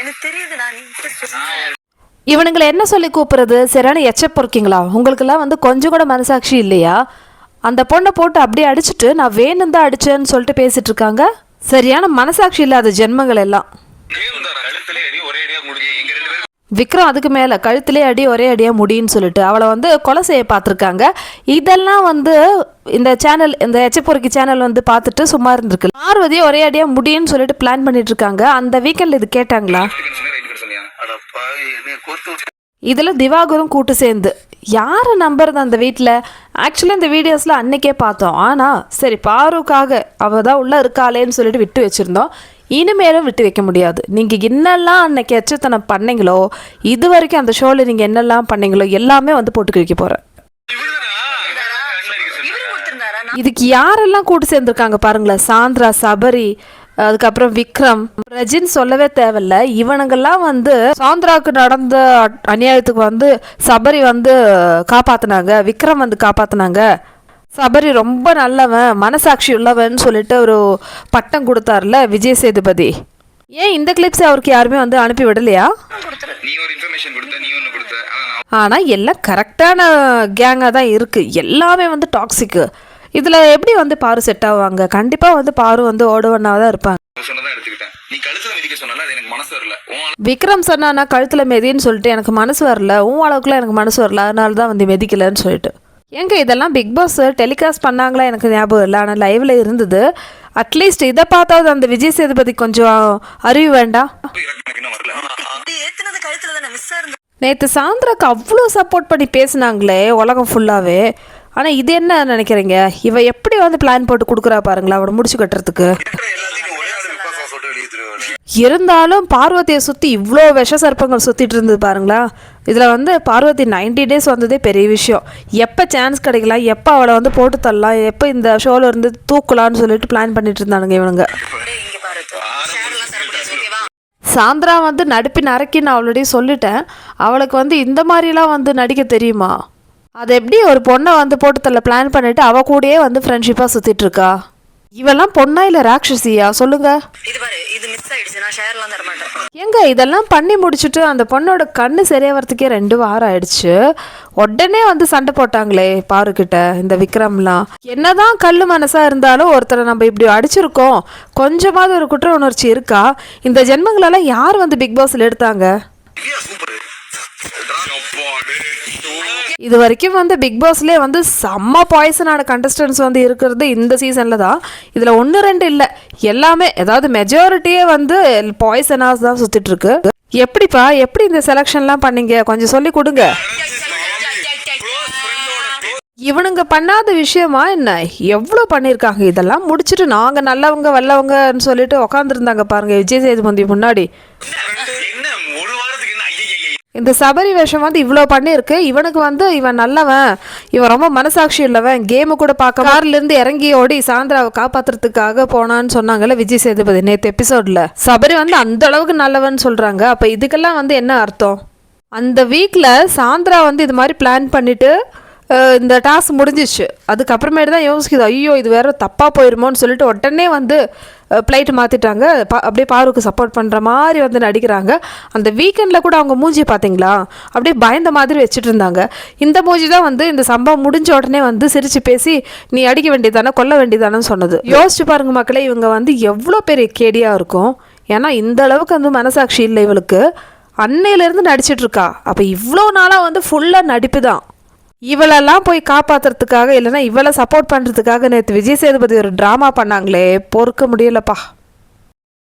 எனக்கு தெரியுது நான் நீங்க சொல்லுங்க. இவனுங்களை என்ன சொல்லி கூப்பிடுறது? சரியான எச்ச பொறுக்கிங்களா? உங்களுக்கெல்லாம் வந்து கொஞ்சம் கூட மனசாட்சி இல்லையா? அந்த பொண்ணை போட்டு அப்படியே அடிச்சுட்டு நான் வேணும் தான் அடிச்சேன்னு சொல்லிட்டு பேசிட்டு இருக்காங்க. சரியான மனசாட்சி இல்லாத ஜென்மங்கள் எல்லாம் வேணும் தான் கழுத்துல அடி ஒரே அடியா முடிஞ்சு எங்க ரெண்டு பேரும் விக்ரம் அதுக்கு மேலே கழுத்திலே அடி ஒரே அடியாக முடின்னு சொல்லிட்டு அவளை வந்து கொலை செய்ய பார்த்துருக்காங்க. இதெல்லாம் வந்து இந்த சேனல் இந்த எச்சப்பொறுக்கி சேனல் வந்து பார்த்துட்டு சும்மா இருந்திருக்கு. பார்வதியை ஒரே அடியாக முடியும்னு சொல்லிட்டு பிளான் பண்ணிட்டு இருக்காங்க அந்த வீக்கெண்டில் இது கேட்டாங்களா? இதில் திவாகரும் கூட்டு சேர்ந்து. யாரை நம்புறது அந்த வீட்டில் ஆக்சுவலி இந்த வீடியோஸில் அன்னைக்கே பார்த்தோம். ஆனால் சரி பாருக்காக அவள் தான் உள்ளே இருக்காளேன்னு சொல்லிட்டு விட்டு வச்சுருந்தோம். இனிமேலும் விட்டு வைக்க முடியாது. நீங்கள் என்னெல்லாம் அன்னைக்கு எச்சத்தனம் பண்ணீங்களோ இது வரைக்கும் அந்த ஷோவில் நீங்கள் என்னெல்லாம் பண்ணீங்களோ எல்லாமே வந்து போட்டு வைக்க போகிறேன் இதுக்கு யாரெல்லாம் கூட்டு சேர்ந்துருக்காங்க பாருங்களேன். சாந்திரா சபரி அதுக்கப்புறம் விக்ரம். ரஜின் சொல்லவே தேவையில்ல. இவனுங்கெல்லாம் வந்து சாந்திராவுக்கு நடந்த அநியாயத்துக்கு வந்து சபரி வந்து காப்பாத்துனாங்க விக்ரம் வந்து காப்பாத்துனாங்க. சபரி ரொம்ப நல்லவன் மனசாட்சி உள்ளவன் சொல்லிட்டு ஒரு பட்டம் கொடுத்தாருல விஜய் சேதுபதி. ஏன் இந்த கிளிப்ஸ் அவருக்கு யாருமே வந்து அனுப்பி விடலையா? ஆனால் எல்லாம் கரெக்டான கேங்காக தான் இருக்குது எல்லாமே வந்து டாக்ஸிக்கு இதில் எப்படி வந்து பாரு செட் ஆவாங்க? கண்டிப்பாக வந்து பாரு வந்து ஓடுவனாக தான் இருப்பாங்க. விக்ரம் சொன்னா கழுத்தில் மெதின்னு சொல்லிட்டு எனக்கு மனசு வரல. உன் அளவுக்குலாம் எனக்கு மனசு வரல. அதனால தான் வந்து மெதிக்கலன்னு சொல்லிட்டு. ஏங்க இதெல்லாம் பிக் பாஸ் டெலிகாஸ்ட் பண்ணாங்களா? எனக்கு ஞாபகம் இல்லை. ஆனால் லைவ்ல இருந்தது. அட்லீஸ்ட் இதை பார்த்தாவது அந்த விஜய் சேதுபதி கொஞ்சம் அறிவு வேண்டாம் நேற்று சாந்திராக்கு அவ்வளோ சப்போர்ட் பண்ணி பேசுனாங்களே உலகம் ஃபுல்லாகவே ஆனால் இது என்ன நினைக்கிறீங்க? இவ எப்படி வந்து பிளான் போட்டு கொடுக்குறா பாருங்களா அவனை முடிச்சு கட்டுறதுக்கு. இருந்தாலும் பார்வதியை சுற்றி இவ்வளோ விஷ சர்ப்பங்கள் சுற்றிட்டு இருந்தது பாருங்களா. இதில் வந்து பார்வதி 90 டேஸ் வந்ததே பெரிய விஷயம். எப்போ சான்ஸ் கிடைக்கலாம் எப்போ அவளை வந்து போட்டு தள்ளலாம் எப்போ இந்த ஷோவில் இருந்து தூக்கலாம்னு சொல்லிட்டு பிளான் பண்ணிட்டு இருந்தானுங்க இவனுங்க. சாந்திரா வந்து நடிப்பின் அரைக்கி நான் ஆல்ரெடி சொல்லிட்டேன். அவளுக்கு வந்து இந்த மாதிரிலாம் வந்து நடிக்க தெரியுமா? அது எப்படி ஒரு பொண்ணை வந்து போட்டு தள்ள பிளான் பண்ணிட்டு அவ கூடயே வந்து ஃப்ரெண்ட்ஷிப்பாக சுற்றிட்டு இருக்கா? இவெல்லாம் பொண்ணா இல்லை ராட்சசியா? சொல்லுங்க. இது பாரு இது மிஸ் ஆயிடுச்சு. நான் ஷேர் எல்லாம் தர மாட்டேன். ஏங்க இதெல்லாம் பண்ணி முடிச்சுட்டு அந்த பொண்ணோட கண்ணு சரியாகிறதுக்கே ரெண்டு வாரம் ஆயிடுச்சு. உடனே வந்து சண்டை போட்டாங்களே பாருக்கிட்ட இந்த விக்ரம்லாம். என்னதான் கல்லு மனசா இருந்தாலும் ஒருத்தரை நம்ம இப்படி அடிச்சிருக்கோம். கொஞ்சமாவது ஒரு குற்ற உணர்ச்சி இருக்கா? இந்த ஜென்மங்களெல்லாம் யார் வந்து பிக் பாஸ்ல எடுத்தாங்க? இது வரைக்கும் வந்து பிக் பாஸ்லேயே வந்து செம்ம பாய்சனான கண்டஸ்டன்ஸ் வந்து இருக்கிறது இந்த சீசனில் தான். இதில் ஒன்று ரெண்டு இல்லை. எல்லாமே ஏதாவது மெஜாரிட்டியே வந்து பாய்சனாஸ் தான் சுத்திட்டு இருக்கு. எப்படிப்பா எப்படி இந்த செலெக்ஷன்லாம் பண்ணீங்க? கொஞ்சம் சொல்லி கொடுங்க. இவனுங்க பண்ணாத விஷயமா என்ன? எவ்வளோ பண்ணியிருக்காங்க இதெல்லாம் முடிச்சுட்டு நாங்கள் நல்லவங்க வல்லவங்கன்னு சொல்லிட்டு உக்காந்துருந்தாங்க பாருங்க விஜய் சேதுபதி முன்னாடி என்ன ஒரு வாரத்துக்கு என்ன ஐயே இந்த சபரி வேஷம் வந்து இவ்வளோ பண்ணியிருக்கு இவனுக்கு வந்து இவன் நல்லவன். இவன் ரொம்ப மனசாட்சி உள்ளவன். கேமு கூட பார்க்க கார்ல இருந்து இறங்கி ஓடி சாந்திராவை காப்பாத்துறதுக்காக போனான்னு சொன்னாங்கல்ல விஜய் சேதுபதி நேற்று எபிசோட்ல சபரி வந்து அந்த அளவுக்கு நல்லவன் சொல்றாங்க. அப்ப இதுக்கெல்லாம் வந்து என்ன அர்த்தம்? அந்த வீக்ல சாந்திரா வந்து இது மாதிரி பிளான் பண்ணிட்டு அஹ், இந்த டாஸ்க் முடிஞ்சிச்சு. அதுக்கப்புறமேட்டு தான் யோசிக்குது ஐயோ இது வேற தப்பாக போயிருமோன்னு சொல்லிட்டு உடனே வந்து ஃப்ளைட்டு மாற்றிட்டாங்க பா- அப்படியே பாருக்கு சப்போர்ட் பண்ணுற மாதிரி வந்து நடிக்கிறாங்க. அந்த வீக்கெண்டில் கூட அவங்க மூஞ்சி பார்த்தீங்களா அப்படியே பயந்த மாதிரி வச்சுட்டு இருந்தாங்க. இந்த மூஞ்சி தான் வந்து இந்த சம்பவம் முடிஞ்ச உடனே வந்து சிரித்து பேசி நீ அடிக்க வேண்டியதானே கொல்ல வேண்டியதானே சொன்னது. யோசிச்சு பாருங்க மக்களே இவங்க வந்து எவ்வளோ பெரிய கேடியாக இருக்கும். ஏன்னா இந்த அளவுக்கு வந்து மனசாட்சி இல்லை இவளுக்கு. அன்னையிலேருந்து நடிச்சிட்டு இருக்கா. அப்போ இவ்வளோ நாளாக வந்து ஃபுல்லாக நடிப்பு தான் இவளெல்லாம் போய் காப்பாத்துறதுக்காக இல்லைன்னா இவளை சப்போர்ட் பண்ணுறதுக்காக நேற்று விஜய் சேதுபதி ஒரு ட்ராமா பண்ணாங்களே பொறுக்க முடியலப்பா.